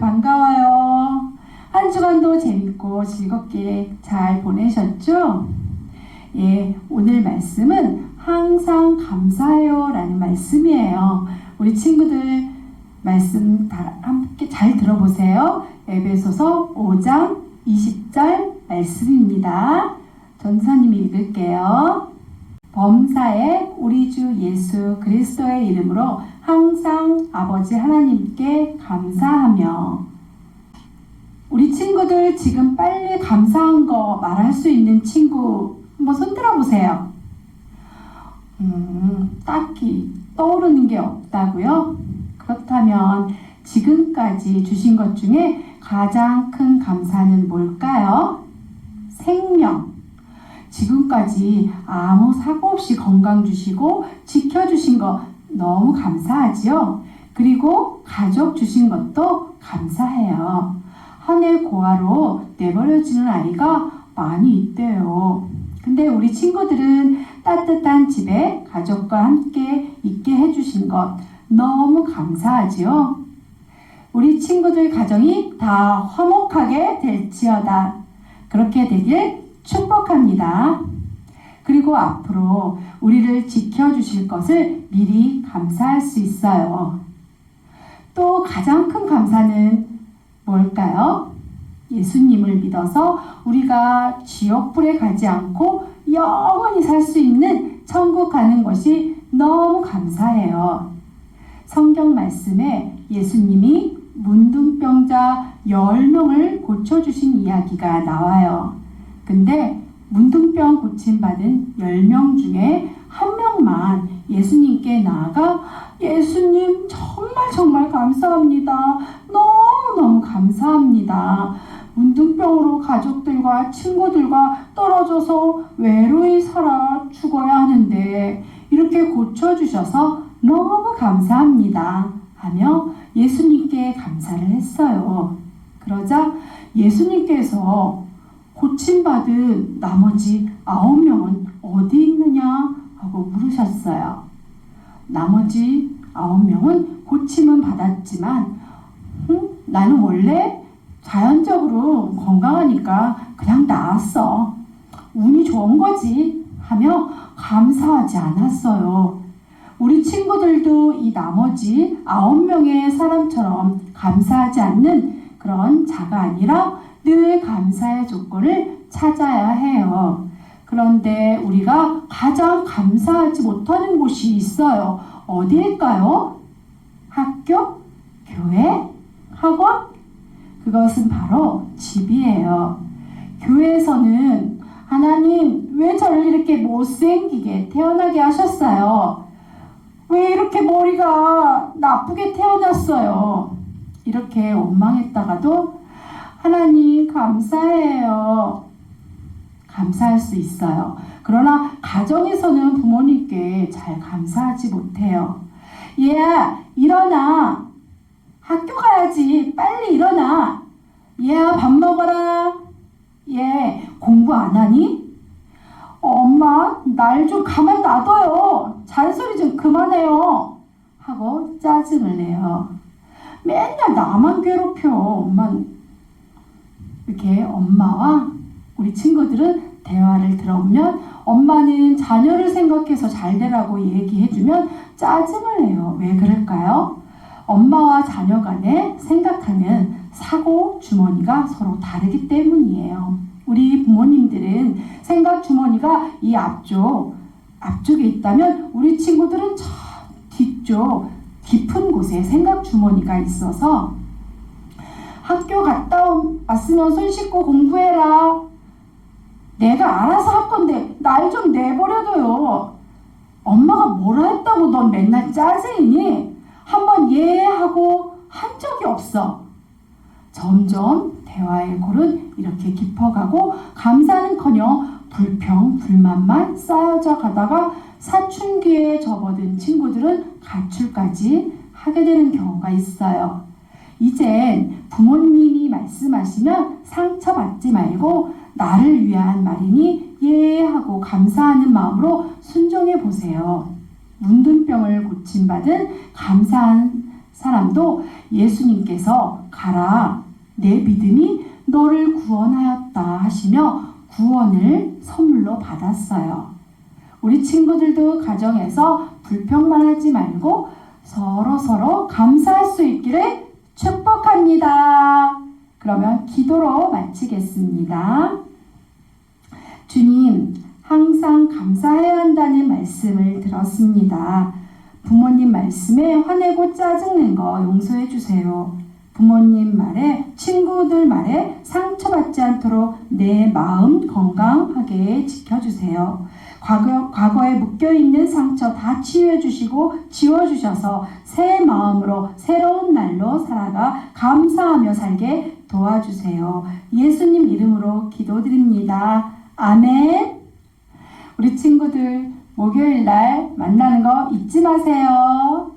반가워요. 한 주간도 재밌고 즐겁게 잘 보내셨죠? 예, 오늘 말씀은 항상 감사해요 라는 말씀이에요. 우리 친구들 말씀 다 함께 잘 들어보세요. 에베소서 5장 20절 말씀입니다. 전사님이 읽을게요. 범사에 우리 주 예수 그리스도의 이름으로 항상 아버지 하나님께 감사하며 우리 친구들 지금 빨리 감사한 거 말할 수 있는 친구 한번 손 들어 보세요. 음, 딱히 떠오르는 게 없다고요? 그렇다면 지금까지 주신 것 중에 가장 큰 감사는 뭘까요? 생명. 지금까지 아무 사고 없이 건강 주시고 지켜주신 거 너무 감사하지요? 그리고 가족 주신 것도 감사해요. 하늘 고아로 내버려지는 아이가 많이 있대요. 근데 우리 친구들은 따뜻한 집에 가족과 함께 있게 해주신 것 너무 감사하지요? 우리 친구들 가정이 다 화목하게 될지어다. 그렇게 되길 축복합니다. 그리고 앞으로 우리를 지켜주실 것을 미리 감사할 수 있어요. 또 가장 큰 감사는 뭘까요? 예수님을 믿어서 우리가 지옥불에 가지 않고 영원히 살 수 있는 천국 가는 것이 너무 감사해요. 성경 말씀에 예수님이 문둥병자 10명을 고쳐주신 이야기가 나와요. 근데 문둥병 고침받은 10명 중에 한 명만 예수님께 나아가 예수님 정말 정말 감사합니다. 너무너무 감사합니다. 문둥병으로 가족들과 친구들과 떨어져서 외로이 살아 죽어야 하는데 이렇게 고쳐주셔서 너무 감사합니다. 하며 예수님께 감사를 했어요. 그러자 예수님께서 고침받은 나머지 아홉 명은 어디 있느냐 하고 물으셨어요. 나머지 아홉 명은 고침은 받았지만 응? 나는 원래 자연적으로 건강하니까 그냥 나았어. 운이 좋은 거지 하며 감사하지 않았어요. 우리 친구들도 이 나머지 아홉 명의 사람처럼 감사하지 않는 그런 자가 아니라 늘 감사의 조건을 찾아야 해요. 그런데 우리가 가장 감사하지 못하는 곳이 있어요. 어디일까요? 학교? 그것은 바로 집이에요. 교회에서는 하나님 왜 저를 이렇게 못생기게 태어나게 하셨어요? 왜 이렇게 머리가 나쁘게 태어났어요? 이렇게 원망했다가도 하나님 감사해요. 감사할 수 있어요. 그러나 가정에서는 부모님께 잘 감사하지 못해요. 얘야, 일어나. 학교 가야지. 빨리 일어나. 얘야, 밥 먹어라. 얘, 공부 안 하니? 어, 엄마, 날 좀 가만 놔둬요. 잔소리 좀 그만해요. 하고 짜증을 내요. 맨날 나만 괴롭혀. 엄마는. 이렇게 엄마와 우리 친구들은 대화를 들어보면 엄마는 자녀를 생각해서 잘 되라고 얘기해주면 짜증을 내요. 왜 그럴까요? 엄마와 자녀 간에 생각하는 사고 주머니가 서로 다르기 때문이에요. 우리 부모님들은 생각 주머니가 이 앞쪽, 앞쪽에 있다면 우리 친구들은 저 뒤쪽 깊은 곳에 생각 주머니가 있어서 학교 갔다 왔으면 손 씻고 공부해라. 내가 알아서 할 건데 날 좀 내버려둬요. 엄마가 뭐라 했다고 넌 맨날 짜증이니? 한번 예 하고 한 적이 없어. 점점 대화의 골은 이렇게 깊어가고 감사는커녕 불평, 불만만 쌓여져 가다가 사춘기에 접어든 친구들은 가출까지 하게 되는 경우가 있어요. 이젠 부모님이 말씀하시면 상처받지 말고 나를 위한 말이니 예 하고 감사하는 마음으로 순종해 보세요. 문둥병을 고침받은 감사한 사람도 예수님께서 가라 내 믿음이 너를 구원하였다 하시며 구원을 선물로 받았어요. 우리 친구들도 가정에서 불평만 하지 말고 서로 서로 감사할 수 있기를 축복합니다. 그러면 기도로 마치겠습니다. 주님, 항상 감사해야 한다는 말씀을 들었습니다. 부모님 말씀에 화내고 짜증낸 거 용서해 주세요. 부모님 말에, 친구들 말에 상처받지 않도록 내 마음 건강하게 지켜주세요. 과거, 과거에 묶여있는 상처 다 치유해 주시고 지워주셔서 새 마음으로 새로운 날로 살아가 감사하며 살게 도와주세요. 예수님 이름으로 기도드립니다. 아멘. 우리 친구들 목요일 날 만나는 거 잊지 마세요.